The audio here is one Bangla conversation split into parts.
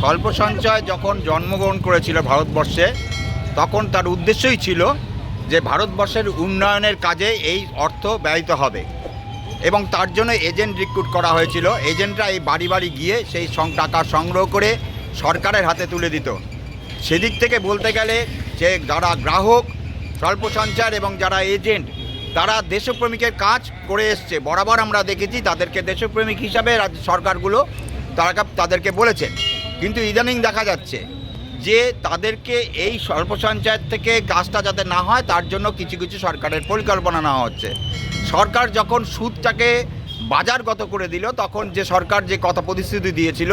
স্বল্প সঞ্চয় যখন জন্মগ্রহণ করেছিল ভারতবর্ষে, তখন তার উদ্দেশ্যই ছিল যে ভারতবর্ষের উন্নয়নের কাজে এই অর্থ ব্যয়িত হবে। এবং তার জন্য এজেন্ট রিক্রুট করা হয়েছিল। এজেন্টরা এই বাড়ি বাড়ি গিয়ে সেই টাকা সংগ্রহ করে সরকারের হাতে তুলে দিত। সেদিক থেকে বলতে গেলে যে যারা গ্রাহক, স্বল্প সঞ্চার এবং যারা এজেন্ট, তারা দেশপ্রেমিকের কাজ করে এসছে। বরাবর আমরা দেখেছি তাদেরকে দেশপ্রেমিক হিসাবে রাজ্য সরকারগুলো তারা, তাদেরকে বলেছেন কিন্তু ইদানিং দেখা যাচ্ছে যে তাদেরকে এই স্বল্প সঞ্চয়ের থেকে কাজটা যাতে না হয়, তার জন্য কিছু কিছু সরকারের পরিকল্পনা নেওয়া হচ্ছে। সরকার যখন সুদটাকে বাজারগত করে দিল, তখন যে সরকার যে কথা প্রতিশ্রুতি দিয়েছিল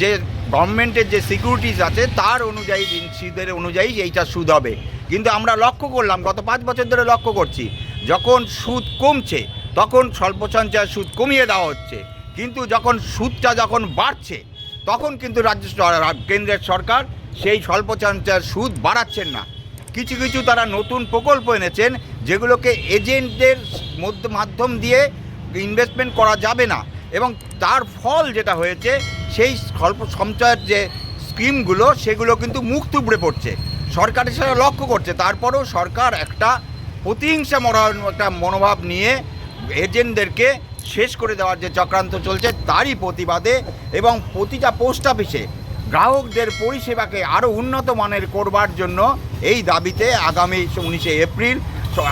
যে গভর্নমেন্টের যে সিকিউরিটিজ আছে, তার অনুযায়ী সুদের অনুযায়ী এইটা সুদ হবে। কিন্তু আমরা লক্ষ্য করলাম, গত পাঁচ বছর ধরে লক্ষ্য করছি, যখন সুদ কমছে, তখন স্বল্প সঞ্চয়ের সুদ কমিয়ে দেওয়া হচ্ছে। কিন্তু যখন সুদটা যখন বাড়ছে তখন কিন্তু রাজ্য কেন্দ্রের সরকার সেই স্বল্প সুদ বাড়াচ্ছেন না। কিছু কিছু তারা নতুন প্রকল্প এনেছেন যেগুলোকে এজেন্টদের মধ্য মাধ্যম দিয়ে ইনভেস্টমেন্ট করা যাবে না। এবং তার ফল যেটা হয়েছে, সেই স্বল্প সঞ্চয়ের যে স্কিমগুলো, সেগুলো কিন্তু মুখ তুবড়ে পড়ছে। সরকার সেটা লক্ষ্য করছে। তারপরেও সরকার একটা প্রতিহিংসা মরা একটা মনোভাব নিয়ে এজেন্টদেরকে শেষ করে দেওয়ার যে চক্রান্ত চলছে তারই প্রতিবাদে এবং প্রতিটা পোস্ট অফিসে গ্রাহকদের পরিষেবাকে আরও উন্নত মানের করবার জন্য এই দাবিতে আগামী উনিশে এপ্রিল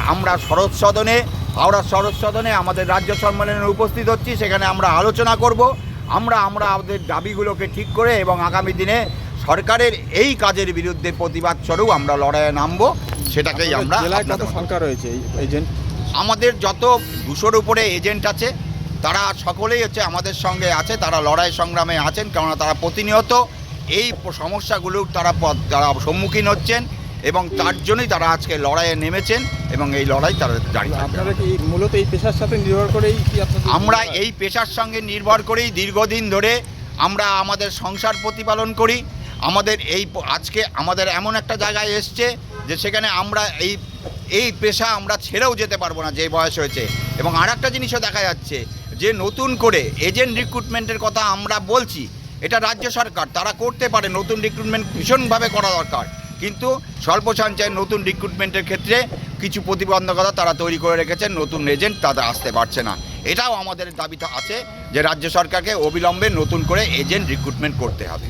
আমরা শরৎ সদনে হাওড়া শরৎ সদনে আমাদের রাজ্য সম্মেলনে উপস্থিত হচ্ছি। সেখানে আমরা আলোচনা করব। আমরা আমরা আমাদের দাবিগুলোকে ঠিক করে এবং আগামী দিনে সরকারের এই কাজের বিরুদ্ধে প্রতিবাদ স্বরূপ আমরা লড়াইয়ে নামবো সেটাকেই আমরা জেলায় কত সংখ্যা রয়েছে এই এজেন্ট আমাদের যত দুশোর উপরে এজেন্ট আছে তারা সকলেই হচ্ছে আমাদের সঙ্গে আছে তারা লড়াই সংগ্রামে আছেন কেননা তারা প্রতিনিয়ত এই প- সমস্যাগুলো তারা তারা সম্মুখীন হচ্ছেন এবং তার জন্যই তারা আজকে লড়াইয়ে নেমেছেন এবং এই লড়াই তারা জারি থাকবে। আপনারা কি মূলত এই পেশার সাথে নির্ভর করেই কি আমরা এই পেশার সঙ্গে নির্ভর করেই দীর্ঘদিন ধরে আমরা আমাদের সংসার প্রতিপালন করি আমাদের এই আজকে আমাদের এমন একটা জায়গায় এসছে যে সেখানে আমরা এই এই পেশা আমরা ছেড়েও যেতে পারব না যে বয়স হয়েছে। এবং আর একটা জিনিসও দেখা যাচ্ছে যে নতুন করে এজেন্ট রিক্রুটমেন্টের কথা আমরা বলছি, এটা রাজ্য সরকার, তারা করতে পারে নতুন রিক্রুটমেন্ট ভীষণভাবে করা দরকার। কিন্তু স্বল্প সঞ্চয়ের নতুন রিক্রুটমেন্টের ক্ষেত্রে কিছু প্রতিবন্ধকতা তারা তৈরি করে রেখেছেন, নতুন এজেন্ট তাদের আসতে পারছে না। এটাও আমাদের দাবিতে আছে যে রাজ্য সরকারকে অবিলম্বে নতুন করে এজেন্ট রিক্রুটমেন্ট করতে হবে।